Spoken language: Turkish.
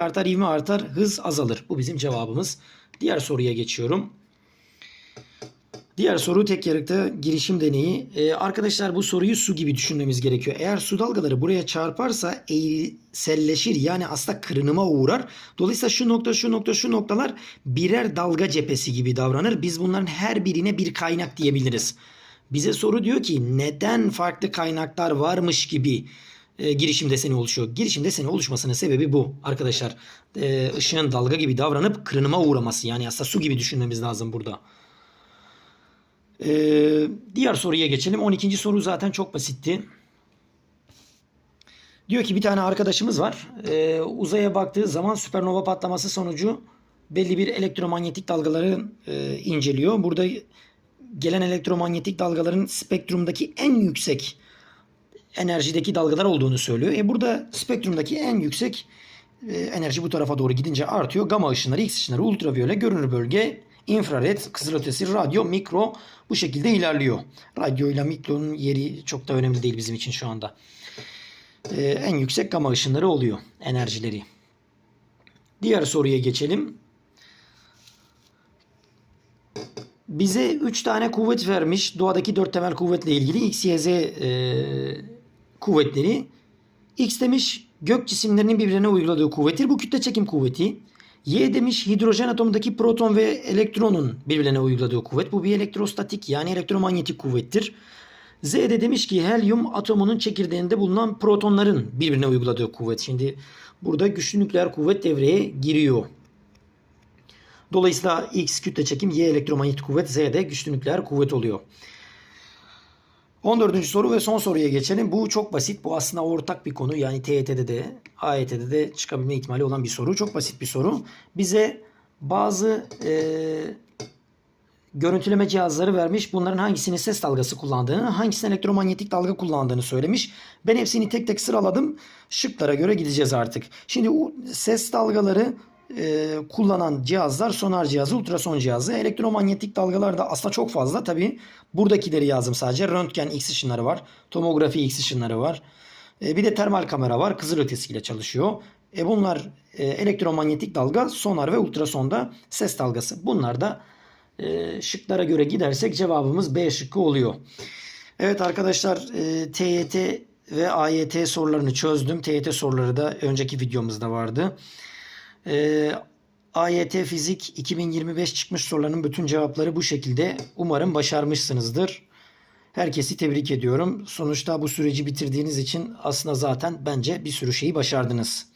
artar, ivme artar, hız azalır. Bu bizim cevabımız. Diğer soruya geçiyorum. Diğer soru tek yarıkta girişim deneyi. Ee, arkadaşlar bu soruyu su gibi düşünmemiz gerekiyor. Eğer su dalgaları buraya çarparsa eğriselleşir yani aslında kırınıma uğrar. Dolayısıyla şu nokta şu nokta şu noktalar birer dalga cephesi gibi davranır. Biz bunların her birine bir kaynak diyebiliriz. Bize soru diyor ki neden farklı kaynaklar varmış gibi e, girişim deseni oluşuyor. Girişim deseni oluşmasının sebebi bu arkadaşlar. E, ışığın dalga gibi davranıp kırınıma uğraması. Yani aslında su gibi düşünmemiz lazım burada. Ee, diğer soruya geçelim. 12. soru zaten çok basitti. Diyor ki bir tane arkadaşımız var. Ee, uzaya baktığı zaman süpernova patlaması sonucu belli bir elektromanyetik dalgaları e, inceliyor. Burada gelen elektromanyetik dalgaların spektrumdaki en yüksek enerjideki dalgalar olduğunu söylüyor. E burada spektrumdaki en yüksek e, enerji bu tarafa doğru gidince artıyor. Gama ışınları, X ışınları, ultraviyole, görünür bölge, infrared, kızılötesi, radyo, mikro bu şekilde ilerliyor. Radyo ile mikronun yeri çok da önemli değil bizim için şu anda. Ee, en yüksek gama ışınları oluyor enerjileri. Diğer soruya geçelim. Bize 3 tane kuvvet vermiş. Doğadaki 4 temel kuvvetle ilgili X, Y, Z e, kuvvetleri. X demiş gök cisimlerinin birbirine uyguladığı kuvvettir. Bu kütle çekim kuvveti. Y demiş hidrojen atomundaki proton ve elektronun birbirine uyguladığı kuvvet. Bu bir elektrostatik yani elektromanyetik kuvvettir. Z de demiş ki helyum atomunun çekirdeğinde bulunan protonların birbirine uyguladığı kuvvet. Şimdi burada güçlü nükleer kuvvet devreye giriyor. Dolayısıyla X kütle çekim, Y elektromanyetik kuvvet, Z de güçlü nükleer kuvvet oluyor. 14. soru ve son soruya geçelim. Bu çok basit. Bu aslında ortak bir konu. Yani TYT'de de AYT'de de çıkabilme ihtimali olan bir soru. Çok basit bir soru. Bize bazı e, görüntüleme cihazları vermiş. Bunların hangisinin ses dalgası kullandığını, hangisinin elektromanyetik dalga kullandığını söylemiş. Ben hepsini tek tek sıraladım. Şıklara göre gideceğiz artık. Şimdi ses dalgaları e, kullanan cihazlar sonar cihazı, ultrason cihazı. Elektromanyetik dalgalar da aslında çok fazla. Tabi buradakileri yazdım sadece. Röntgen X ışınları var. Tomografi X ışınları var. E, bir de termal kamera var. Kızılötesiyle çalışıyor. E, bunlar e, elektromanyetik dalga, sonar ve ultrasonda ses dalgası. Bunlar da e, şıklara göre gidersek cevabımız B şıkkı oluyor. Evet arkadaşlar e, TYT ve AYT sorularını çözdüm. TYT soruları da önceki videomuzda vardı. E, AYT Fizik 2025 çıkmış sorularının bütün cevapları bu şekilde. Umarım başarmışsınızdır. Herkesi tebrik ediyorum. Sonuçta bu süreci bitirdiğiniz için aslında zaten bence bir sürü şeyi başardınız.